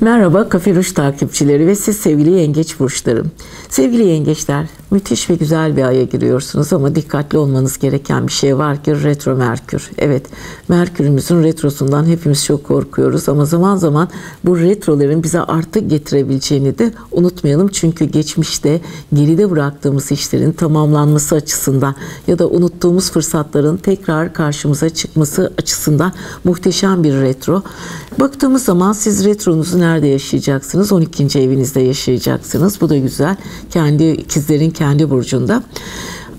Merhaba Kafe Ruş takipçileri ve siz sevgili yengeç burçlarım. Sevgili yengeçler, müthiş ve güzel bir aya giriyorsunuz ama dikkatli olmanız gereken bir şey var ki retro Merkür. Evet, Merkür'ümüzün retrosundan hepimiz çok korkuyoruz ama zaman zaman bu retroların bize artık getirebileceğini de unutmayalım. Çünkü geçmişte geride bıraktığımız işlerin tamamlanması açısından ya da unuttuğumuz fırsatların tekrar karşımıza çıkması açısından muhteşem bir retro. Baktığımız zaman siz retronuzu nerede yaşayacaksınız? 12. evinizde yaşayacaksınız. Bu da güzel. Kendi ikizlerin kendi burcunda.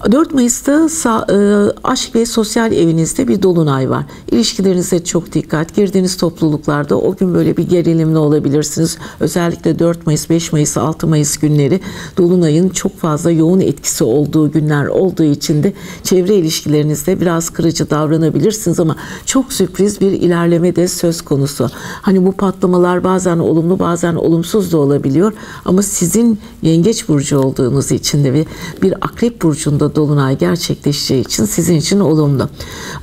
4 Mayıs'ta e, aşk ve sosyal evinizde bir dolunay var. İlişkilerinize çok dikkat. Girdiğiniz topluluklarda o gün böyle bir gerilimli olabilirsiniz. Özellikle 4 Mayıs, 5 Mayıs, 6 Mayıs günleri dolunayın çok fazla yoğun etkisi olduğu günler olduğu için de çevre ilişkilerinizde biraz kırıcı davranabilirsiniz ama çok sürpriz bir ilerleme de söz konusu. Hani bu patlamalar bazen olumlu bazen olumsuz da olabiliyor ama sizin yengeç burcu olduğunuz için de bir akrep burcunda dolunay gerçekleşeceği için sizin için olumlu.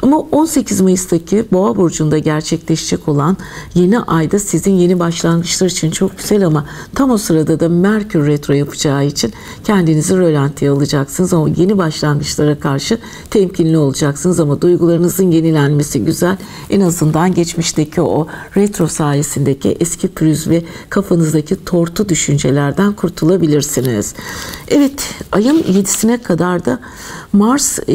Ama 18 Mayıs'taki Boğa burcunda gerçekleşecek olan yeni ayda sizin yeni başlangıçlar için çok güzel ama tam o sırada da Merkür retro yapacağı için kendinizi rölantiye alacaksınız ama yeni başlangıçlara karşı temkinli olacaksınız ama duygularınızın yenilenmesi güzel. En azından geçmişteki o retro sayesindeki eski pürüz ve kafanızdaki tortu düşüncelerden kurtulabilirsiniz. Evet ayın 7'sine kadar da Mars e,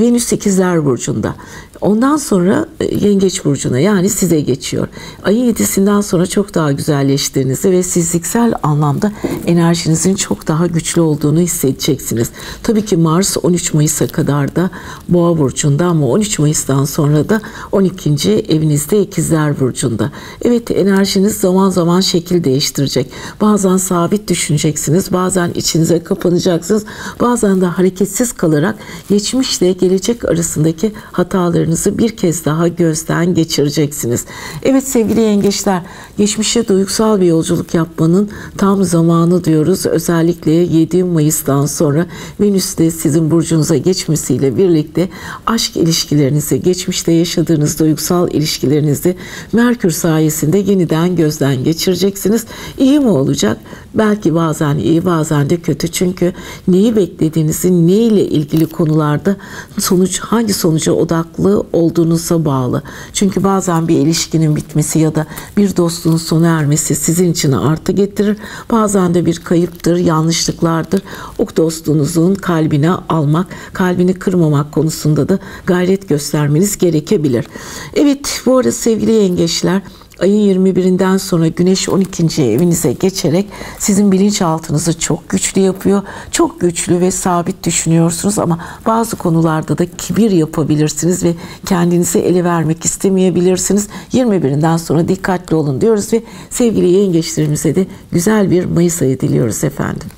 Venüs ikizler burcunda. Ondan sonra e, Yengeç burcuna yani size geçiyor. Ayın yedisinden sonra çok daha güzelleştiğinizi ve fiziksel anlamda enerjinizin çok daha güçlü olduğunu hissedeceksiniz. Tabii ki Mars 13 Mayıs'a kadar da Boğa burcunda ama 13 Mayıs'tan sonra da 12. evinizde İkizler burcunda. Evet enerjiniz zaman zaman şekil değiştirecek. Bazen sabit düşüneceksiniz, bazen içinize kapanacaksınız, bazen de hareketsiz kalarak geçmişle gelecek arasındaki hatalarını duygularınızı bir kez daha gözden geçireceksiniz. Evet sevgili yengeçler, geçmişe duygusal bir yolculuk yapmanın tam zamanı diyoruz. Özellikle 7 Mayıs'tan sonra Venüs'te sizin burcunuza geçmesiyle birlikte aşk ilişkilerinizi, geçmişte yaşadığınız duygusal ilişkilerinizi Merkür sayesinde yeniden gözden geçireceksiniz. İyi mi olacak? Belki bazen iyi, bazen de kötü. Çünkü neyi beklediğinizi, ne ile ilgili konularda sonuç hangi sonuca odaklı olduğunuza bağlı. Çünkü bazen bir ilişkinin bitmesi ya da bir dostluğun sona ermesi sizin için artı getirir. Bazen de bir kayıptır, yanlışlıklardır. O dostluğunuzun kalbine almak, kalbini kırmamak konusunda da gayret göstermeniz gerekebilir. Evet bu arada sevgili yengeçler ayın 21'inden sonra güneş 12. evinize geçerek sizin bilinçaltınızı çok güçlü yapıyor. Çok güçlü ve sabit düşünüyorsunuz ama bazı konularda da kibir yapabilirsiniz ve kendinizi ele vermek istemeyebilirsiniz. 21'inden sonra dikkatli olun diyoruz ve sevgili yengeçlerimize de güzel bir Mayıs ayı diliyoruz efendim.